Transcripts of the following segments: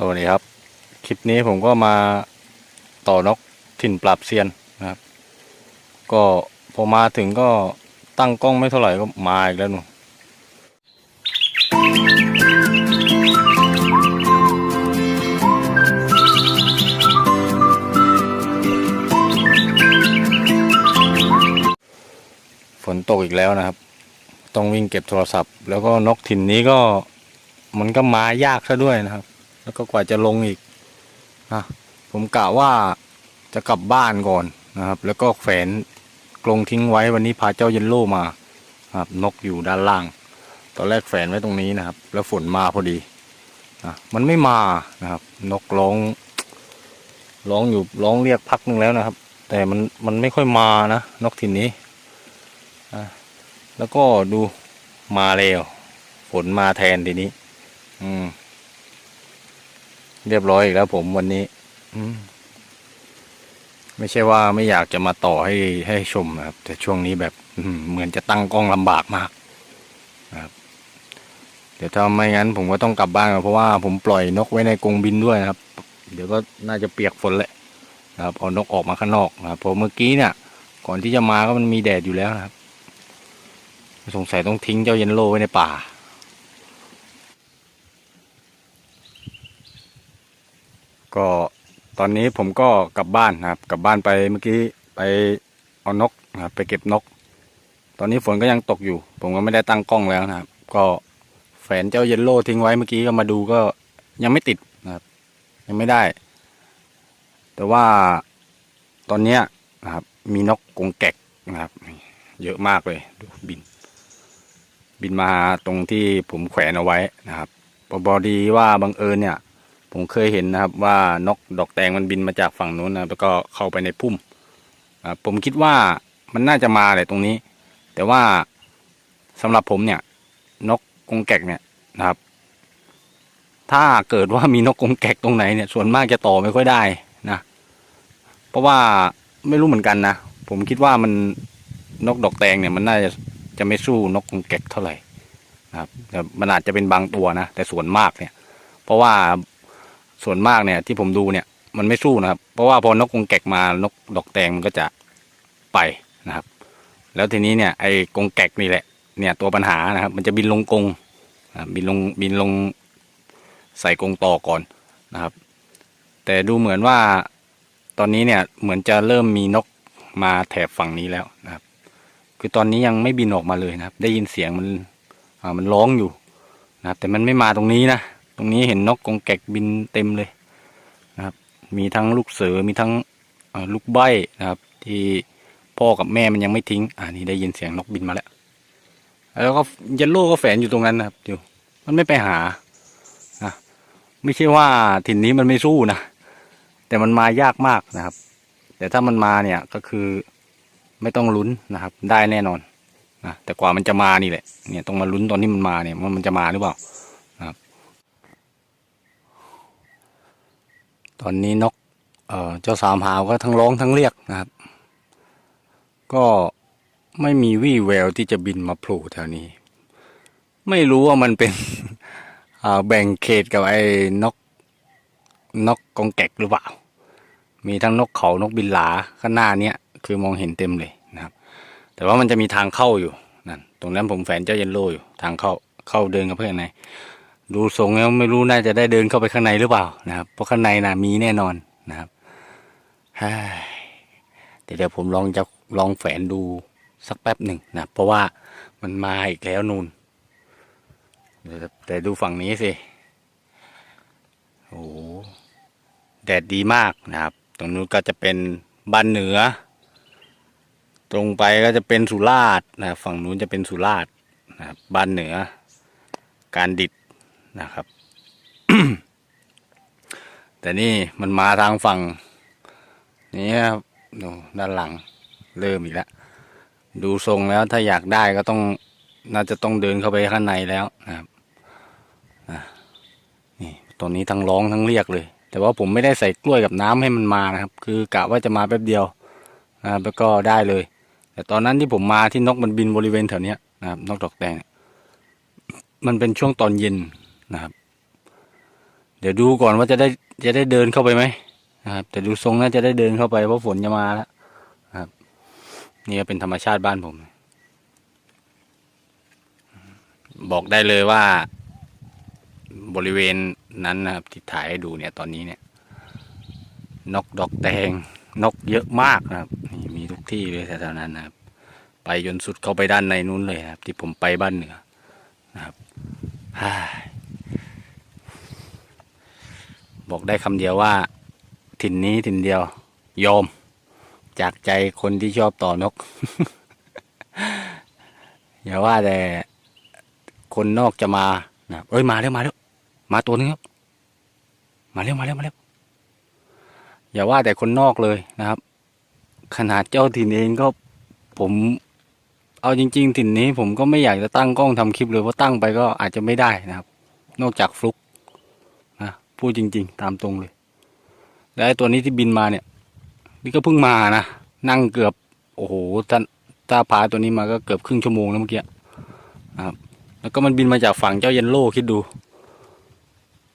สวัสดีครับ คลิปนี้ผมก็มาต่อนกถิ่นปราบเซียนนะครับ ก็พอมาถึงก็ตั้งกล้องไม่เท่าไหร่ก็มาอีกแล้วหนูฝนตกอีกแล้วนะครับ ต้องวิ่งเก็บโทรศัพท์ แล้วก็นกถิ่นนี้ก็มันก็มายากซะด้วยนะครับ แล้วก็กว่าจะลงอีกนะผมกะว่าจะกลับบ้านก่อนนะครับ แล้วก็แฝนกรงทิ้งไว้วันนี้พาเจ้าเยนโล่มาครับนกอยู่ด้านล่าง ตอนแรกแฝนไว้ตรงนี้นะครับ แล้วฝนมาพอดีนะมันไม่มานะครับ นกร้องร้องอยู่ร้องเรียกพักหนึงแล้วนะครับ แต่มันมันไม่ค่อยมานะนกถิ่นนี้อะแล้วก็ดูมาแล้วฝนมาแทนทีนี้ อืม เรียบร้อยอีกแล้วผมวันนี้ไม่ใช่ว่าไม่อยากจะมาต่อให้ให้ชมนะครับ แต่ช่วงนี้แบบเหมือนจะตั้งกล้องลำบากมากนะครับ เดี๋ยวถ้าไม่งั้น ผมก็ต้องกลับบ้านก่อนเพราะว่าผมปล่อยนกไว้ในกรงบินด้วยนะครับ เดี๋ยวก็น่าจะเปียกฝนแหละนะครับเอานกออกมาข้างนอกนะครับเพราะเมื่อกี้เนี่ย ก่อนที่จะมาก็มันมีแดดอยู่แล้วนะครับ สงสัยต้องทิ้งเจ้าเยนโลไว้ในป่า ก็ตอนนี้ผมก็กลับบ้านนะครับ กลับบ้านไปเมื่อกี้ไปเอานกนะครับไปเก็บนก ตอนนี้ฝนก็ยังตกอยู่ ผมก็ไม่ได้ตั้งกล้องแล้วนะครับ ก็แฝนเจ้าเยลโล่ทิ้งไว้เมื่อกี้ก็มาดูก็ยังไม่ติดนะครับ ยังไม่ได้ แต่ว่าตอนเนี้ยนะครับ มีนกกงแกกนะครับ เยอะมากเลยดูบิน บินมาตรงที่ผมแขวนเอาไว้นะครับพอดีว่าบังเอิญเนี่ย ผมเคยเห็นนะครับว่านกดอกแตงมันบินมาจากฝั่งนู้นนะแล้วก็เข้าไปในพุ่มผมคิดว่ามันน่าจะมาแหละตรงนี้ แต่ว่าสำหรับผมเนี่ย นกกงแกกเนี่ยนะครับ ถ้าเกิดว่ามีนกกงแกกตรงไหนเนี่ย ส่วนมากจะต่อไม่ค่อยได้นะเพราะว่าไม่รู้เหมือนกันนะผมคิดว่ามันนกดอกแตงเนี่ยมันน่าจะจะไม่สู้นกกงแกกเท่าไหร่นะครับแต่มันอาจจะเป็นบางตัวนะแต่ส่วนมากเนี่ย เพราะว่า ส่วนมากเนี่ยที่ผมดูเนี่ยมันไม่สู้นะครับ เพราะว่าพอนกกงแกกมานกดอกแตงมันก็จะไปนะครับ แล้วทีนี้เนี่ยไอ้กงแกกนี่แหละเนี่ยตัวปัญหานะครับ มันจะบินลงกงบินลงบินลงใส่กงต่อก่อนนะครับ แต่ดูเหมือนว่าตอนนี้เนี่ยเหมือนจะเริ่มมีนกมาแถบฝั่งนี้แล้วนะครับ คือตอนนี้ยังไม่บินออกมาเลยนะครับ ได้ยินเสียงมันอ่ามันร้องอยู่นะครับ แต่มันไม่มาตรงนี้นะ ตรงนี้เห็นนกกงแกกบินเต็มเลยนะครับ มีทั้งลูกเสือมีทั้งลูกใบ้นะครับ ที่พ่อกับแม่มันยังไม่ทิ้ง อ่านี่ได้ยินเสียงนกบินมาแล้ว แล้วก็เยลโล่ก็แฝนอยู่ตรงนั้นนะครับอยู่มันไม่ไปหานะไม่ใช่ว่าถิ่นนี้มันไม่สู้นะแต่มันมายากมากนะครับ แต่ถ้ามันมาเนี่ยก็คือไม่ต้องลุ้นนะครับ ได้แน่นอนนะแต่กว่ามันจะมานี่แหละเนี่ยต้องมาลุ้นตอนที่มันมาเนี่ยว่ามันจะมาหรือเปล่า ตอนนี้นกเจ้าสามหาวก็ทั้งร้องทั้งเรียกนะครับ ก็ไม่มีวี่แววที่จะบินมาโผล่แถวนี้ ไม่รู้ว่ามันเป็นแบ่งเขตกับไอ้นกนกกองแกกหรือเปล่า มีทั้งนกเขานกบินหลาข้างหน้าเนี้ยคือมองเห็นเต็มเลยนะครับ แต่ว่ามันจะมีทางเข้าอยู่นั่นตรงนั้นผมแฝนเจ้าเยนโลอยู่ทางเข้าเข้าเดินกับเพื่อนใน ดูทรงแล้วไม่รู้น่าจะได้เดินเข้าไปข้างในหรือเปล่านะครับ เพราะข้างในน่ะมีแน่นอนนะครับเฮ้ยเดี๋ยวผมลองจะลองแฝนดูสักแป๊บหนึ่งนะเพราะว่ามันมาอีกแล้วนูนแต่ดูฝั่งนี้สิโอ้โหแดดดีมากนะครับ ตรงนู้นก็จะเป็นบ้านเหนือ ตรงไปก็จะเป็นสุราษฎร์นะฝั่งนู้นจะเป็นสุราษฎร์นะครับบ้านเหนือ การดิด นะครับ แต่นี่มันมาทางฝั่งนี้ครับดูด้านหลังเริ่มอีกแล้วดูทรงแล้วถ้าอยากได้ก็ต้องน่าจะต้องเดินเข้าไปข้างในแล้วนะครับนี่ตอนนี้ทั้งร้องทั้งเรียกเลย แต่ว่าผมไม่ได้ใส่กล้วยกับน้ำให้มันมานะครับ คือกะว่าจะมาแป๊บเดียวนะครับแล้วก็ได้เลย แต่ตอนนั้นที่ผมมาที่นกมันบินบริเวณแถวนี้นะครับนกดอกแดงมันเป็นช่วงตอนเย็น นะครับ เดี๋ยวดูก่อนว่าจะได้จะได้เดินเข้าไปไหมนะครับ แต่ดูทรงน่าจะได้เดินเข้าไปเพราะฝนจะมาแล้วนะครับนี่ก็เป็นธรรมชาติบ้านผม บอกได้เลยว่า บริเวณนั้นนะครับที่ถ่ายให้ดูเนี่ยตอนนี้เนี่ย นกดอกแดงนกเยอะมากนะครับนี่มีทุกที่เลยแถวๆนั้นนะครับ ไปจนสุดเข้าไปด้านในนู้นเลยนะครับ ที่ผมไปบ้านเหนือนะครับ บอกได้คำเดียวว่า ถิ่นนี้ถิ่นเดียวยอมจากใจคนที่ชอบต่อนก อย่าว่าแต่คนนอกจะมานะเอ้ยมาแล้วมาแล้วมาตัวนึงแล้วมาเร็วมาเร็วมาเร็วอย่าว่าแต่คนนอกเลยนะครับ ขนาดเจ้าถิ่นเองก็ผม เอาจริง ๆ ถิ่นนี้ผมก็ไม่อยากจะตั้งกล้องทำคลิปเลยเพราะตั้งไปก็อาจจะไม่ได้นะครับ นอกจากฟลุก พูดจริง ๆ ตามตรงเลย แล้วไอ้ตัวนี้ที่บินมาเนี่ย นี่ก็เพิ่งมานะ นั่งเกือบ โอ้โหถ้าถ้าพาตัวนี้มาก็เกือบครึ่งชั่วโมงแล้วเมื่อกี้นะครับ แล้วก็มันบินมาจากฝั่งเจ้าเยนโลคิดดู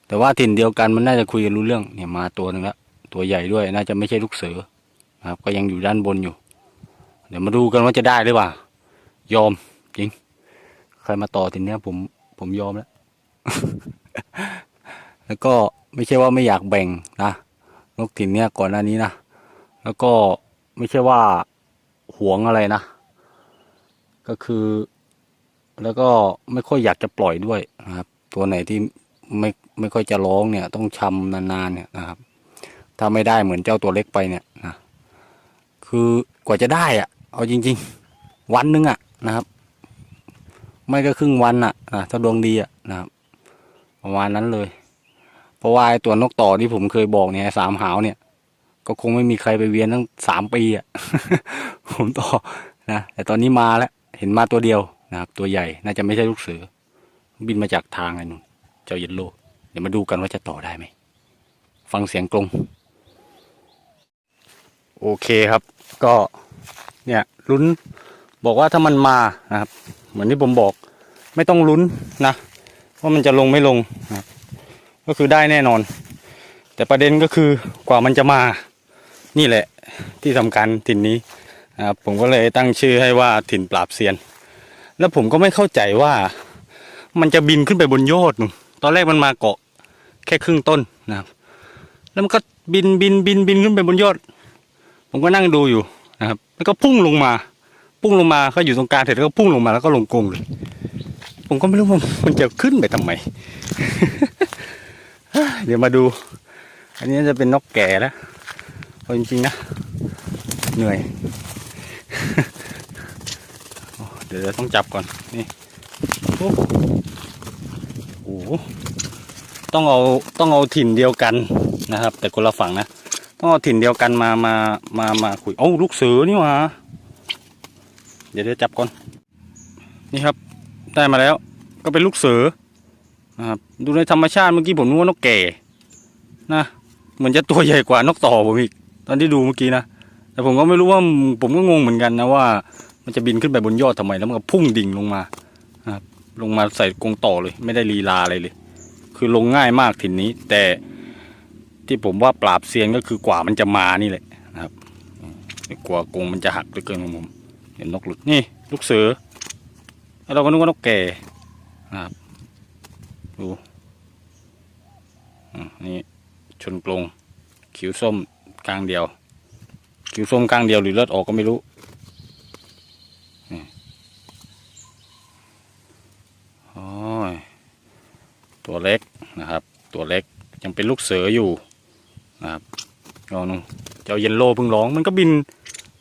แต่ว่าถิ่นเดียวกันมันน่าจะคุยกันรู้เรื่อง เนี่ยมาตัวหนึ่งแล้วตัวใหญ่ด้วย น่าจะไม่ใช่ลูกเสือนะครับ ก็ยังอยู่ด้านบนอยู่ เดี๋ยวมาดูกันว่าจะได้หรือเปล่า ยอมจริง ใครมาต่อถิ่นเนี้ยผมผมยอมแล้ว แล้วก็ไม่ใช่ว่าไม่อยากแบ่งนะนกถิ่นเนี้ยก่อนหน้านี้นะแล้วก็ไม่ใช่ว่าหวงอะไรนะ ก็คือ แล้วก็ไม่ค่อยอยากจะปล่อยด้วยนะครับ ตัวไหนที่ไม่ไม่ค่อยจะร้องเนี่ย ต้องชำนานๆเนี่ยนะครับ ถ้าไม่ได้เหมือนเจ้าตัวเล็กไปเนี่ยนะคือกว่าจะได้อะเอาจริง ๆ วันนึงอะนะครับ ไม่ก็ครึ่งวันอะนะถ้าดวงดีอะนะครับ ประมาณนั้นเลย ราะว่าไอ้ตัวนกต่อที่ผมเคยบอกเนี่ยสามหาวเนี่ย ก็คงไม่มีใครไปเวียนตั้งสามปีอะผมต่อนะแต่ตอนนี้มาแล้ว เห็นมาตัวเดียวนะครับ ตัวใหญ่น่าจะไม่ใช่ลูกเสือ บินมาจากทางไอ้นู่นเจ้าเยนโล เดี๋ยวมาดูกันว่าจะต่อได้ไหมฟังเสียงกลงโอเคครับ ก็เนี่ยลุ้นบอกว่าถ้ามันมานะครับ เหมือนที่ผมบอก ไม่ต้องลุ้นนะว่ามันจะลงไม่ลงนะครับ ก็คือได้แน่นอน แต่ประเด็นก็คือกว่ามันจะมา นี่แหละที่สำคัญถิ่นนี้นะครับผมก็เลยตั้งชื่อให้ว่าถิ่นปราบเซียน แล้วผมก็ไม่เข้าใจว่า มันจะบินขึ้นไปบนยอดนู่นตอนแรกมันมาเกาะแค่ครึ่งต้นนะครับ แล้วมันก็บินบินบินบินขึ้นไปบนยอด ผมก็นั่งดูอยู่นะครับ แล้วก็พุ่งลงมา พุ่งลงมาก็อยู่ตรงกลางเสร็จแล้วก็พุ่งลงมาแล้วก็ลงกรงเลย ผมก็ไม่รู้ว่ามันจะขึ้นไปทำไม เดี๋ยวมาดู อันนี้จะเป็นนกแก่แล้วเอาจริงๆนะ เหนื่อย เดี๋ยวต้องจับก่อน นี่ โอ้โห ต้องเอาต้องเอาถิ่นเดียวกันนะครับ แต่คนละฝั่งนะ ต้องเอาถิ่นเดียวกันมา มา มา มาคุยเอ้ลูกเสือนี่ว่าเดี๋ยวเดี๋ยวจับก่อน นี่ครับ ได้มาแล้ว ก็เป็นลูกเสือ นะครับ ดูในธรรมชาติเมื่อกี้ผมนึกว่านกแก่นะเหมือนจะตัวใหญ่กว่านกต่อผมอีก ตอนที่ดูเมื่อกี้นะแต่ผมก็ไม่รู้ว่าผมก็งงเหมือนกันนะว่า มันจะบินขึ้นไปบนยอดทำไมแล้วมันก็พุ่งดิ่งลงมานะครับลงมาใส่กรงต่อเลย ไม่ได้ลีลาอะไรเลย คือลงง่ายมากถิ่นนี้ แต่ที่ผมว่าปราบเซียนก็คือกว่ามันจะมานี่แหละนะครับกว่ากรงมันจะหักเหลือเกินของผมเห็นนกหลุดนี่ ลูกเสือแล้วเราก็นึกว่านกแก่นะครับ ดูนี่ชนกรงคิ้วส้มกลางเดียว คิ้วส้มกลางเดียวหรือเลือดออกก็ไม่รู้นี่โอ้ยตัวเล็กนะครับ ตัวเล็กยังเป็นลูกเสืออยู่นะครับลองเจ้าเยนโลเพิ่งร้อง มันก็บิน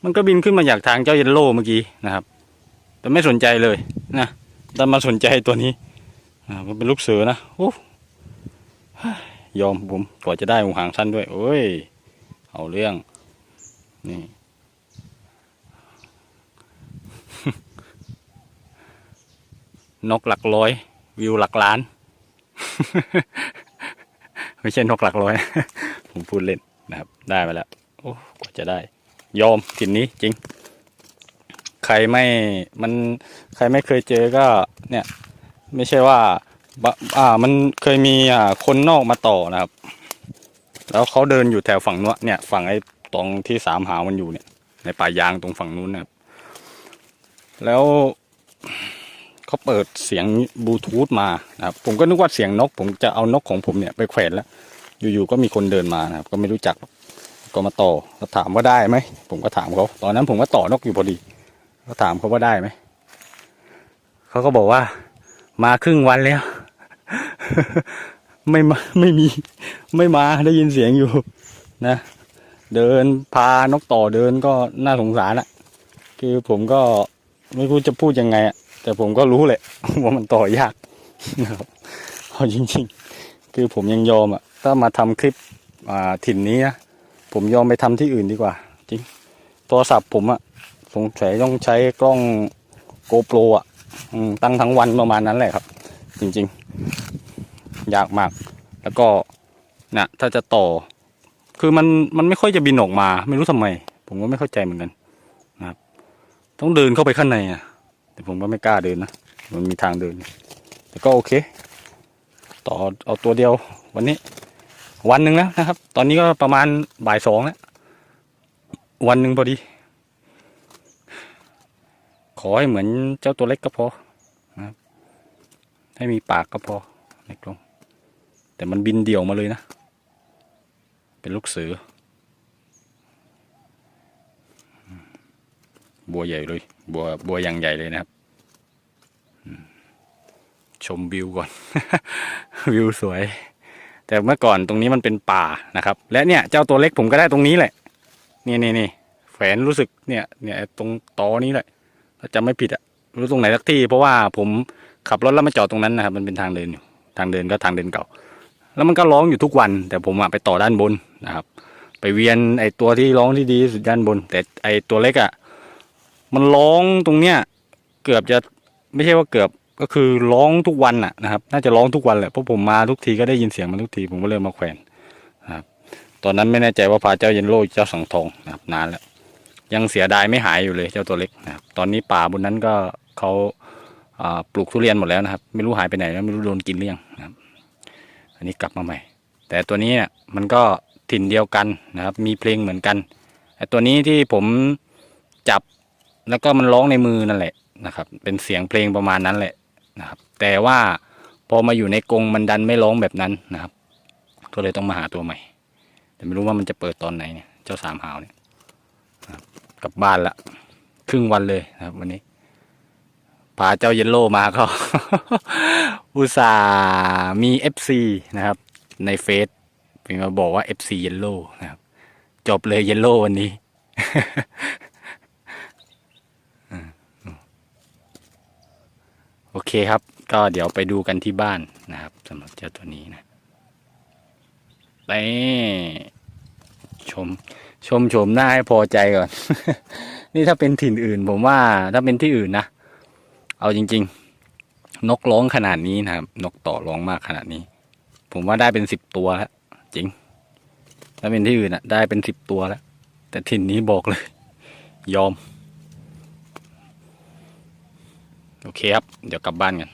มันก็บินขึ้นมาจากทางเจ้าเยนโลเมื่อกี้นะครับ แต่ไม่สนใจเลยนะแต่มาสนใจตัวนี้ อ่ามันเป็นลูกเสือนะโอ้ยอมผมกว่าจะได้หูหางสั้นด้วย โอ้ย เอาเรื่อง นี่ นกหลักร้อย วิวหลักล้าน ไม่ใช่นกหลักร้อย ผมพูดเล่นนะครับ ได้มาแล้ว โอ้กว่าจะได้ ยอมถิ่นนี้จริง ใครไม่ มัน ใครไม่เคยเจอก็ เนี่ย ไม่ใช่ว่าอ่ามันเคยมีอ่าคนนอกมาต่อนะครับ แล้วเขาเดินอยู่แถวฝั่งนู้นเนี่ย ฝั่งไอ้ตรงที่สามหาวมันอยู่เนี่ย ในป่ายางตรงฝั่งนู้นนะครับ แล้วเขาเปิดเสียงบลูทูธมานะครับ ผมก็นึกว่าเสียงนก ผมจะเอานกของผมเนี่ยไปแขวนแล้ว อยู่ๆก็มีคนเดินมานะครับ ก็ไม่รู้จักกก็มาต่อแล้วถามว่าได้ไหมผมก็ถามเขาตอนนั้นผมก็ต่อนกอยู่พอดี ก็ถามเขาว่าได้ไหมเขาก็บอกว่า มาครึ่งวันแล้ว ไม่มาไม่มี ไม่มาได้ยินเสียงอยู่ นะ เดินพานกต่อเดินก็น่าสงสารอะคือผมก็ไม่รู้จะพูดยังไงอะแต่ผมก็รู้แหละว่ามันต่อยากนะครับเอาจริง ๆ คือผมยังยอมอะถ้ามาทำคลิปอ่าถิ่นนี้นะผมยอมไปทำที่อื่นดีกว่า จริงโทรศัพท์ผมอะสงสัยต้องใช้กล้องโกโปรอะ ตั้งทั้งวันประมาณนั้นแหละครับ จริงๆ ยากมาก แล้วก็นะถ้าจะต่อ คือมันมันไม่ค่อยจะบินออกมา ไม่รู้ทำไม ผมก็ไม่เข้าใจเหมือนกันนะครับ ต้องเดินเข้าไปข้างในอะ แต่ผมก็ไม่กล้าเดินนะมันมีทางเดิน แต่ก็โอเค ต่อเอาตัวเดียว วันนี้ วันหนึ่งแล้วนะครับ ตอนนี้ก็ประมาณบ่ายสองแล้ววันหนึ่งพอดี ขอให้เหมือนเจ้าตัวเล็กก็พอนะครับให้มีปากก็พอเล็กลง แต่มันบินเดี่ยวมาเลยนะ เป็นลูกเสือบัวใหญ่เลยบัวบัวอย่างใหญ่เลยนะครับ ชมวิวก่อน วิวสวย แต่เมื่อก่อนตรงนี้มันเป็นป่านะครับ และเนี่ยเจ้าตัวเล็กผมก็ได้ตรงนี้แหละ นี่นี่นี่แฝนรู้สึกเนี่ย เนี่ยตรงตอนี้แหละ จำไม่ผิดอะรู้ตรงไหนสักที่ เพราะว่าผมขับรถแล้วมาจอดตรงนั้นนะครับ มันเป็นทางเดินอยู่ ทางเดินก็ทางเดินเก่า แล้วมันก็ร้องอยู่ทุกวัน แต่ผมอะไปต่อด้านบนนะครับ ไปเวียนไอตัวที่ร้องที่ดีสุดด้านบน แต่ไอตัวเล็กอะมันร้องตรงเนี้ยเกือบจะไม่ใช่ว่าเกือบก็คือร้องทุกวันอะนะครับ น่าจะร้องทุกวันแหละเพราะผมมาทุกทีก็ได้ยินเสียงมันทุกทีผมก็เลยมาแขวนนะครับ ตอนนั้นไม่แน่ใจว่าพาเจ้าเยนโลเจ้าสังทองนะครับนานแล้ว ยังเสียดายไม่หายอยู่เลยเจ้าตัวเล็กนะครับตอนนี้ป่าบนนั้นก็เขาปลูกทุเรียนหมดแล้วนะครับ ไม่รู้หายไปไหนแล้วไม่รู้โดนกินหรือยังนะครับ อันนี้กลับมาใหม่ แต่ตัวนี้เนี่ยมันก็ถิ่นเดียวกันนะครับ มีเพลงเหมือนกันไอ้ตัวนี้ที่ผมจับแล้วก็มันร้องในมือนั่นแหละนะครับ เป็นเสียงเพลงประมาณนั้นแหละนะครับ แต่ว่าพอมาอยู่ในกรงมันดันไม่ร้องแบบนั้นนะครับ ก็เลยต้องมาหาตัวใหม่ แต่ไม่รู้ว่ามันจะเปิดตอนไหนเนี่ยเจ้าสามหาวเนี่ย กลับบ้านละครึ่งวันเลยนะครับ วันนี้พาเจ้าเยลโล่มาก็ อุตส่าห์มี FC นะครับ ในเฟซเป็นมาบอกว่า FC เยลโล่นะครับ จบเลยเยลโล่วันนี้โอเคครับ ก็เดี๋ยวไปดูกันที่บ้านนะครับสำหรับเจ้าตัวนี้นะ ไปชม ชมชมหน้าให้พอใจก่อน นี่ถ้าเป็นถิ่นอื่น ผมว่าถ้าเป็นที่อื่นนะ เอาจริง ๆ นกร้องขนาดนี้นะครับ นกต่อร้องมากขนาดนี้ ผมว่าได้เป็นสิบตัวแล้วจริง ถ้าเป็นที่อื่นอะได้เป็นสิบตัวแล้ว แต่ถิ่นนี้บอกเลย ยอม โอเคครับ เดี๋ยวกลับบ้านกัน